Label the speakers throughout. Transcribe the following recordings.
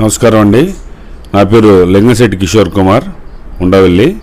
Speaker 1: నమస్కారం అండి. నా పేరు లింగశెట్టి కిషోర్ కుమార్ ఉండవెల్లి.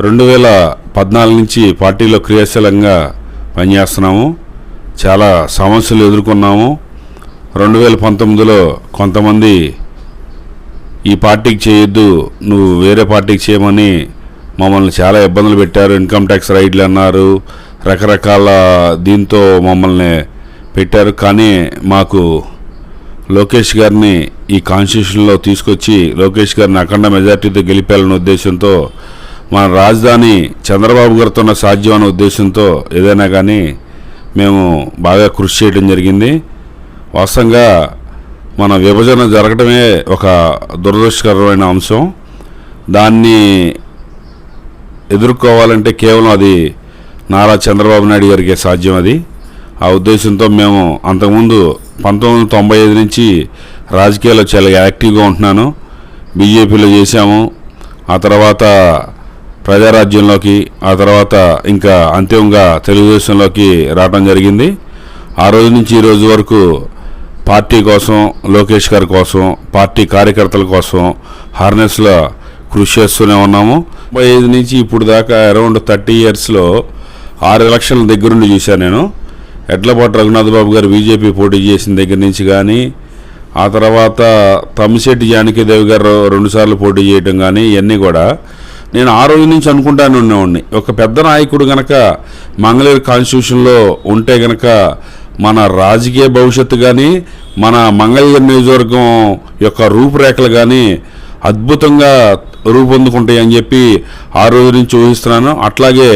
Speaker 1: రెండు వేల పద్నాలుగు నుంచి పార్టీలో క్రియాశీలంగా పనిచేస్తున్నాము. చాలా సమస్యలు ఎదుర్కొన్నాము. రెండు వేల పంతొమ్మిదిలో కొంతమంది ఈ పార్టీకి చేయొద్దు నువ్వు వేరే పార్టీకి చేయమని మమ్మల్ని చాలా ఇబ్బందులు పెట్టారు. ఇన్కమ్ ట్యాక్స్ రైడ్లు అన్నారు. రకరకాల దీంతో మమ్మల్ని పెట్టారు. కానీ మాకు లోకేష్ గారిని ఈ కాన్స్టిట్యూషన్లో తీసుకొచ్చి లోకేష్ గారిని అఖండ మెజార్టీతో గెలిపాలనే ఉద్దేశంతో మన రాజధాని చంద్రబాబు గారితో సాధ్యం అనే ఉద్దేశంతో ఏదైనా కానీ మేము బాగా కృషి చేయడం జరిగింది. వాస్తవంగా మన విభజన జరగడమే ఒక దురదృష్టకరమైన అంశం. దాన్ని ఎదుర్కోవాలంటే కేవలం అది నారా చంద్రబాబు నాయుడు గారికి సాధ్యం అది. ఆ ఉద్దేశంతో మేము అంతకుముందు పంతొమ్మిది వందల తొంభై ఐదు నుంచి రాజకీయాల్లో చాలా యాక్టివ్గా ఉంటున్నాను. బీజేపీలో చేశాము. ఆ తర్వాత ప్రజారాజ్యంలోకి ఆ తర్వాత ఇంకా అంతిమంగా తెలుగుదేశంలోకి రావడం జరిగింది. ఆ రోజు నుంచి ఈ రోజు వరకు పార్టీ కోసం లోకేష్ గారి కోసం పార్టీ కార్యకర్తల కోసం హార్నెస్లో కృషి చేస్తూనే ఉన్నాము. ముప్పై ఐదు నుంచి ఇప్పుడు దాకా అరౌండ్ థర్టీ ఇయర్స్లో ఆరు ఎలక్షన్ల దగ్గరుండి చూశాను నేను. ఎడ్లపాటి రఘునాథ్ బాబు గారు బీజేపీ పోటీ చేసిన దగ్గర నుంచి కానీ ఆ తర్వాత తమ్మిశెట్టి జానకీదేవి గారు రెండుసార్లు పోటీ చేయడం కానీ ఇవన్నీ కూడా నేను ఆ రోజు నుంచి అనుకుంటాను ఉండేవాడిని ఒక పెద్ద నాయకుడు గనక మంగళగిరి కాన్స్టిట్యూషన్లో ఉంటే గనక మన రాజకీయ భవిష్యత్తు కానీ మన మంగళగిరి నియోజకవర్గం యొక్క రూపురేఖలు కానీ అద్భుతంగా రూపొందుకుంటాయి అని చెప్పి ఆ రోజు నుంచి ఊహిస్తున్నాను. అట్లాగే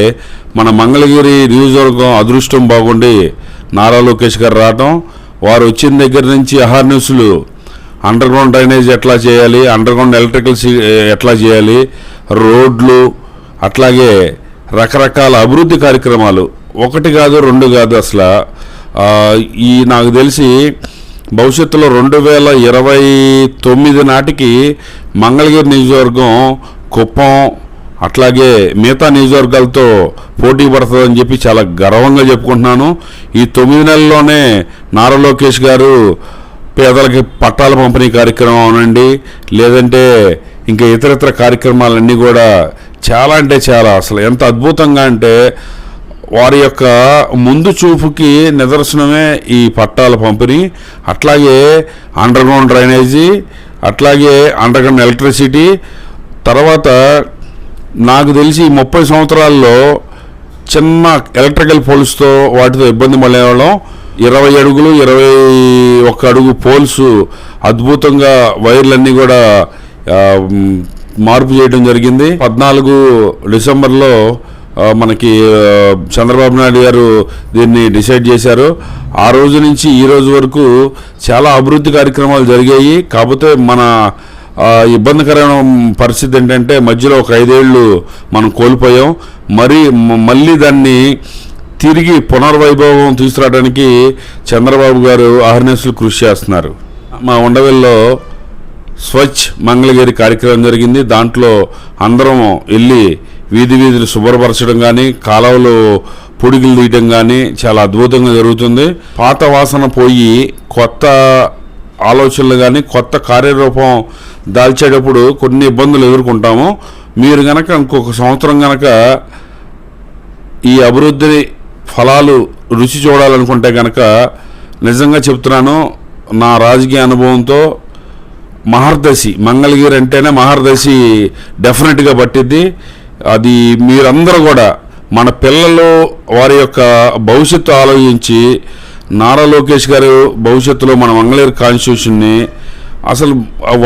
Speaker 1: మన మంగళగిరి నియోజకవర్గం అదృష్టం బాగుండి నారా లోకేష్ గారు రావటం వారు వచ్చిన దగ్గర నుంచి అహార్న్యూస్లు అండర్ గ్రౌండ్ డ్రైనేజ్ ఎట్లా చేయాలి అండర్ గ్రౌండ్ ఎలక్ట్రికల్ ఎట్లా చేయాలి రోడ్లు అట్లాగే రకరకాల అభివృద్ధి కార్యక్రమాలు. ఒకటి కాదు రెండు కాదు అసలు. ఈ నాకు తెలిసి భవిష్యత్తులో రెండు వేల ఇరవై తొమ్మిది నాటికి మంగళగిరి నియోజకవర్గం కుప్పం అట్లాగే మిగతా నియోజకవర్గాలతో పోటీ పడుతుందని చెప్పి చాలా గర్వంగా చెప్పుకుంటున్నాను. ఈ తొమ్మిది నెలల్లోనే నారా లోకేష్ గారు పేదలకి పట్టాల పంపిణీ కార్యక్రమం అవునండి. లేదంటే ఇంకా ఇతరత్ర కార్యక్రమాలన్నీ కూడా చాలా అంటే చాలా అసలు ఎంత అద్భుతంగా అంటే వారి యొక్క ముందు చూపుకి నిదర్శనమే ఈ పట్టాల పంపిణీ. అట్లాగే అండర్గ్రౌండ్ డ్రైనేజీ అట్లాగే అండర్గ్రౌండ్ ఎలక్ట్రిసిటీ తర్వాత నాకు తెలిసి ముప్పై సంవత్సరాల్లో చిన్న ఎలక్ట్రికల్ పోల్స్తో వాటితో ఇబ్బంది పడేవాళ్ళం. ఇరవై అడుగులు ఇరవై ఒక్క అడుగు పోల్స్ అద్భుతంగా వైర్లన్నీ కూడా మార్పు చేయడం జరిగింది. పద్నాలుగు డిసెంబర్లో మనకి చంద్రబాబు నాయుడు గారు దీన్ని డిసైడ్ చేశారు. ఆ రోజు నుంచి ఈ రోజు వరకు చాలా అభివృద్ధి కార్యక్రమాలు జరిగాయి. కాకపోతే మన ఇబ్బందికరమైన పరిస్థితి ఏంటంటే మధ్యలో ఒక ఐదేళ్ళు మనం కోల్పోయాం. మరి మళ్ళీ దాన్ని తిరిగి పునర్వైభవం తీసుకురావడానికి చంద్రబాబు గారు అహర్నెస్లు కృషి చేస్తున్నారు. మా ఉండవెల్లో స్వచ్ఛ మంగళగిరి కార్యక్రమం జరిగింది. దాంట్లో అందరం వెళ్ళి వీధి వీధులు శుభ్రపరచడం కానీ కాలువలు పొడిగిలు తీయడం కానీ చాలా అద్భుతంగా జరుగుతుంది. పాత వాసన పోయి కొత్త ఆలోచనలు కానీ కొత్త కార్యరూపం దాల్చేటప్పుడు కొన్ని ఇబ్బందులు ఎదుర్కొంటాము. మీరు గనక ఇంకొక సంవత్సరం గనక ఈ అభివృద్ధి ఫలాలు రుచి చూడాలనుకుంటే కనుక నిజంగా చెప్తున్నాను నా రాజకీయ అనుభవంతో మహర్దశి మంగళగిరి అంటేనే మహర్దశి డెఫినెట్గా పట్టిద్ది. అది మీరందరూ కూడా మన పిల్లలు వారి యొక్క భవిష్యత్తు ఆలోచించి నారా లోకేష్ గారు భవిష్యత్తులో మన మంగళగిరి కాన్స్టిట్యూషన్ని అసలు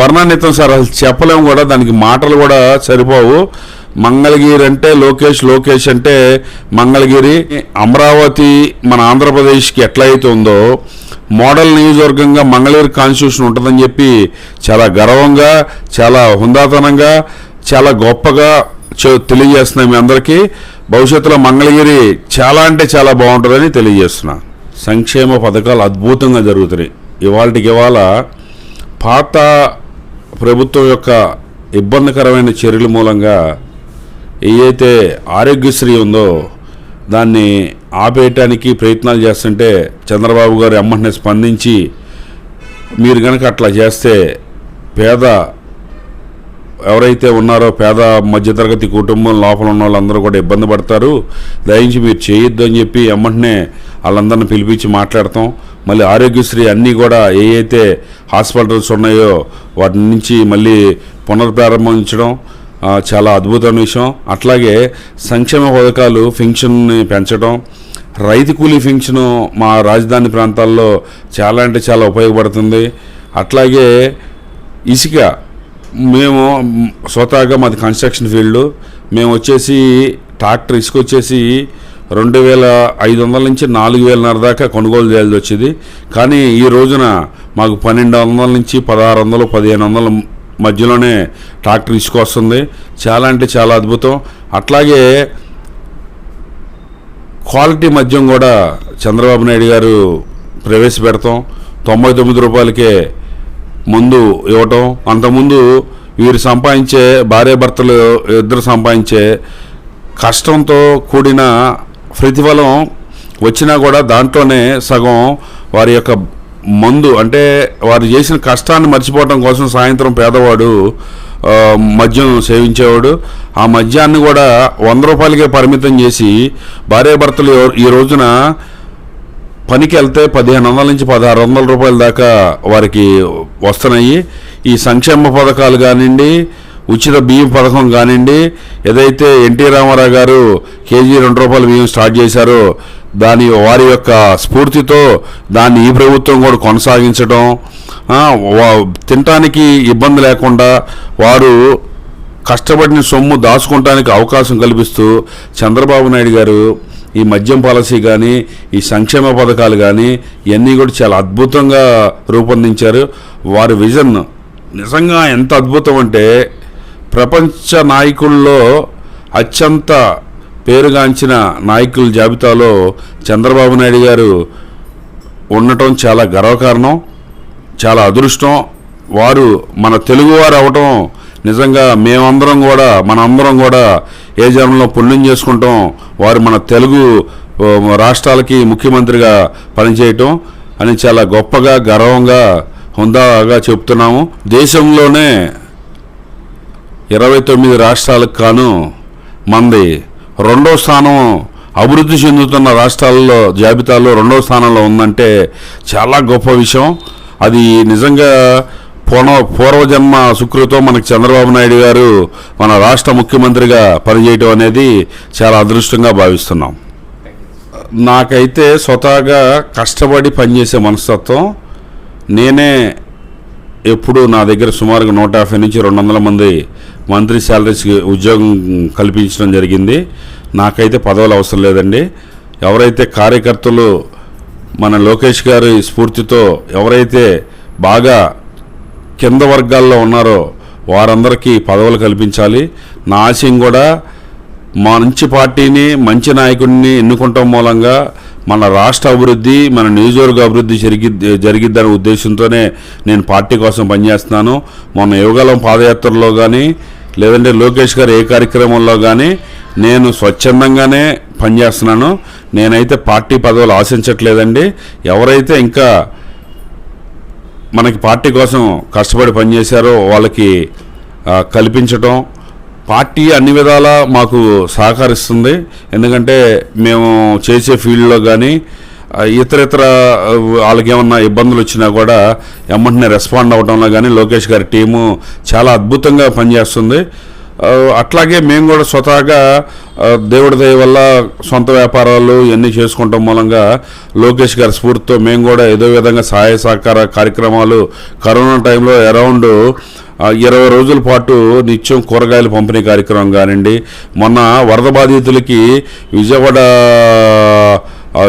Speaker 1: వర్ణాన్వితం సార్ అసలు చెప్పలేము కూడా దానికి మాటలు కూడా సరిపోవు. మంగళగిరి అంటే లోకేష్ లోకేష్ అంటే మంగళగిరి. అమరావతి మన ఆంధ్రప్రదేశ్కి ఎట్లయితే ఉందో మోడల్ నియోజకవర్గంగా మంగళగిరి కాన్స్టిట్యూషన్ ఉంటుందని చెప్పి చాలా గర్వంగా చాలా హుందాతనంగా చాలా గొప్పగా తెలియజేస్తున్నా మీ అందరికీ. భవిష్యత్తులో మంగళగిరి చాలా అంటే చాలా బాగుంటుందని తెలియజేస్తున్నా. సంక్షేమ పథకాలు అద్భుతంగా జరుగుతున్నాయి. ఇవాళకి ఇవాళ పాత ప్రభుత్వం యొక్క ఇబ్బందికరమైన చర్యల మూలంగా ఏదైతే ఆరోగ్యశ్రీ ఉందో దాన్ని ఆపేయటానికి ప్రయత్నాలు చేస్తుంటే చంద్రబాబు గారు ఎమ్మటనే స్పందించి మీరు కనుక అట్లా చేస్తే పేద ఎవరైతే ఉన్నారో పేద మధ్యతరగతి కుటుంబం లోపల ఉన్న వాళ్ళందరూ కూడా ఇబ్బంది పడతారు. దయించి మీరు చేయొద్దు అని చెప్పి ఎమ్మటనే వాళ్ళందరిని పిలిపించి మాట్లాడతాం. మళ్ళీ ఆరోగ్యశ్రీ అన్నీ కూడా ఏ అయితే హాస్పిటల్స్ ఉన్నాయో వాటి నుంచి మళ్ళీ పునర్ప్రారంభించడం చాలా అద్భుతమైన విషయం. అట్లాగే సంక్షేమ పథకాలు ఫింక్షన్ని పెంచడం రైతు కూలీ ఫింక్షను మా రాజధాని ప్రాంతాల్లో చాలా అంటే చాలా ఉపయోగపడుతుంది. అట్లాగే ఇసుక మేము స్వతహాగా మాది కన్స్ట్రక్షన్ ఫీల్డ్ మేము వచ్చేసి ట్రాక్టర్ ఇసుక వచ్చేసి రెండు వేల ఐదు వందల నుంచి నాలుగు వేలన్నర దాకా కొనుగోలు చేయాల్సి వచ్చేది. కానీ ఈ రోజున మాకు పన్నెండు వందల నుంచి పదహారు వందలు పదిహేను వందల మధ్యలోనే ట్రాక్టర్ ఇసుక వస్తుంది చాలా అంటే చాలా అద్భుతం. అట్లాగే క్వాలిటీ మద్యం కూడా చంద్రబాబు నాయుడు గారు ప్రవేశపెడతాం. తొంభై తొమ్మిది రూపాయలకే ముందు ఇవ్వటం అంతకుముందు వీరు సంపాదించే భార్యాభర్తలు ఇద్దరు సంపాదించే కష్టంతో కూడిన ప్రతిఫలం వచ్చినా కూడా దాంట్లోనే సగం వారి యొక్క మందు అంటే వారు చేసిన కష్టాన్ని మర్చిపోవటం కోసం సాయంత్రం పేదవాడు మద్యం సేవించేవాడు. ఆ మద్యాన్ని కూడా వంద రూపాయలకే పరిమితం చేసి భార్యాభర్తలు ఈ రోజున పనికి వెళ్తే పదిహేను వందల నుంచి పదహారు వందల రూపాయల దాకా వారికి వస్తున్నాయి. ఈ సంక్షేమ పథకాలు కానివ్వండి ఉచిత బియ్యం పథకం కానివ్వండి ఏదైతే ఎన్టీ రామారావు గారు కేజీ రెండు రూపాయల బియ్యం స్టార్ట్ చేశారో దాని వారి యొక్క స్ఫూర్తితో దాన్ని ఈ ప్రభుత్వం కూడా కొనసాగించడం తినటానికి ఇబ్బంది లేకుండా వారు కష్టపడిన సొమ్ము దాచుకోవటానికి అవకాశం కల్పిస్తూ చంద్రబాబు నాయుడు గారు ఈ మద్యం పాలసీ కానీ ఈ సంక్షేమ పథకాలు కానీ ఇవన్నీ కూడా చాలా అద్భుతంగా రూపొందించారు. వారి విజన్ నిజంగా ఎంత అద్భుతం అంటే ప్రపంచ నాయకుల్లో అత్యంత పేరుగాంచిన నాయకుల జాబితాలో చంద్రబాబు నాయుడు గారు ఉండటం చాలా గర్వకారణం చాలా అదృష్టం. వారు మన తెలుగువారు అవటం నిజంగా మేమందరం కూడా మనందరం కూడా ఏ జన్మలో పుణ్యం చేసుకుంటాం వారు మన తెలుగు రాష్ట్రాలకి ముఖ్యమంత్రిగా పనిచేయటం అని చాలా గొప్పగా గర్వంగా హుందాగా చెప్తున్నాము. దేశంలోనే ఇరవై తొమ్మిది రాష్ట్రాలకు కాను మంది రెండో స్థానం అభివృద్ధి చెందుతున్న రాష్ట్రాల్లో జాబితాలో రెండో స్థానంలో ఉందంటే చాలా గొప్ప విషయం. అది నిజంగా పూర్వ పూర్వజన్మ సుకృతో మనకి చంద్రబాబు నాయుడు గారు మన రాష్ట్ర ముఖ్యమంత్రిగా పనిచేయటం అనేది చాలా అదృష్టంగా భావిస్తున్నాం. నాకైతే స్వతహాగా కష్టపడి పనిచేసే మనస్తత్వం నేనే ఎప్పుడు నా దగ్గర సుమారుగా నూట యాభై నుంచి రెండు వందల మంది మంత్రి శాలరీస్కి ఉద్యోగం కల్పించడం జరిగింది. నాకైతే పదవులు అవసరం లేదండి. ఎవరైతే కార్యకర్తలు మన లోకేష్ గారి స్ఫూర్తితో ఎవరైతే బాగా కింద వర్గాల్లో ఉన్నారో వారందరికీ పదవులు కల్పించాలి. నా ఆశయం కూడా మంచి పార్టీని మంచి నాయకుడిని ఎన్నుకుంటాం మూలంగా మన రాష్ట్ర అభివృద్ధి మన నియోజకవర్గ అభివృద్ధి జరిగి జరిగిద్దనే ఉద్దేశంతోనే నేను పార్టీ కోసం పనిచేస్తున్నాను. మొన్న యువగలం పాదయాత్రలో కానీ లేదంటే లోకేష్ గారు ఏ కార్యక్రమంలో కానీ నేను స్వచ్ఛందంగానే పనిచేస్తున్నాను. నేనైతే పార్టీ పదవులు ఆశించట్లేదండి. ఎవరైతే ఇంకా మనకి పార్టీ కోసం కష్టపడి పనిచేశారో వాళ్ళకి కల్పించటం. పార్టీ అన్ని విధాలా మాకు సహకరిస్తుంది. ఎందుకంటే మేము చేసే ఫీల్డ్లో కానీ ఇతర ఇతర వాళ్ళకి ఏమన్నా ఇబ్బందులు వచ్చినా కూడా ఎమ్మటనే రెస్పాండ్ అవడంలో కానీ లోకేష్ గారి టీము చాలా అద్భుతంగా పనిచేస్తుంది. అట్లాగే మేము కూడా స్వతహాగా దేవుడి దయ వల్ల సొంత వ్యాపారాలు ఇవన్నీ చేసుకుంటాం మూలంగా లోకేష్ గారి స్ఫూర్తితో మేము కూడా ఏదో విధంగా సహాయ సహకార కార్యక్రమాలు కరోనా టైంలో అరౌండ్ ఇరవై రోజుల పాటు నిత్యం కూరగాయల పంపిణీ కార్యక్రమం కానివ్వండి. మొన్న వరద బాధితులకి విజయవాడ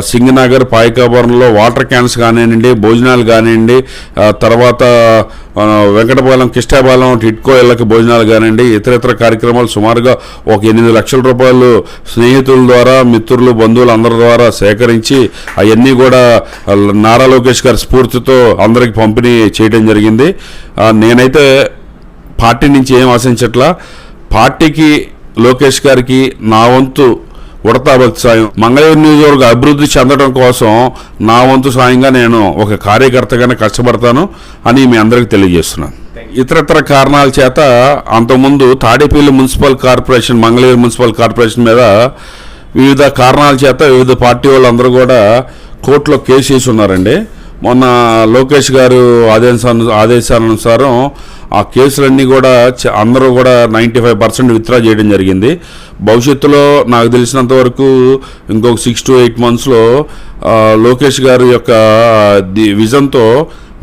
Speaker 1: సింగనగర్ పాయకాపురంలో వాటర్ క్యాన్స్ కానివ్వండి భోజనాలు కానివ్వండి తర్వాత వెంకటపాలెం కిష్టాపాలెం టిట్కో ఇళ్ళకి భోజనాలు కానివ్వండి ఇతర ఇతర కార్యక్రమాలు సుమారుగా ఒక ఎనిమిది లక్షల రూపాయలు స్నేహితుల ద్వారా మిత్రులు బంధువులు అందరి ద్వారా సేకరించి అవన్నీ కూడా నారా లోకేష్ గారి స్ఫూర్తితో అందరికి పంపిణీ చేయడం జరిగింది. నేనైతే పార్టీ నుంచి ఏం ఆశించట్లా పార్టీకి లోకేష్ గారికి నా వంతు ఉడతా భక్తి సాయం మంగళగిరి నియోజకవర్గ అభివృద్ధి చెందడం కోసం నా వంతు సాయంగా నేను ఒక కార్యకర్తగానే కష్టపడతాను అని మీ అందరికీ తెలియజేస్తున్నాను. ఇతరత్ర కారణాల చేత అంతకుముందు Tadepalli municipal corporation Mangalagiri municipal corporation మీద వివిధ కారణాల చేత వివిధ పార్టీ వాళ్ళందరూ కూడా కోర్టులో కేసు వేసి ఉన్నారండి. మొన్న లోకేష్ గారు ఆదేశాను ఆదేశానుసారం ఆ కేసులన్నీ కూడా అందరూ కూడా నైంటీ ఫైవ్ పర్సెంట్ విత్డ్రా చేయడం జరిగింది. భవిష్యత్తులో నాకు తెలిసినంత వరకు ఇంకొక సిక్స్ టు ఎయిట్ మంత్స్లో లోకేష్ గారి యొక్క విజన్తో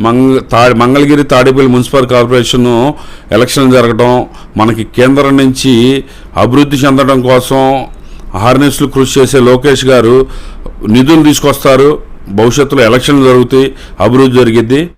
Speaker 1: మంగ తా Mangalagiri Tadepalli municipal corporation election జరగడం మనకి కేంద్రం నుంచి అభివృద్ధి చెందడం కోసం హార్నెస్లు కృషి చేసే లోకేష్ గారు నిధులు తీసుకొస్తారు. భవిష్యత్తులో ఎలక్షన్లు జరుగుతాయి అభివృద్ధి జరిగిద్ది.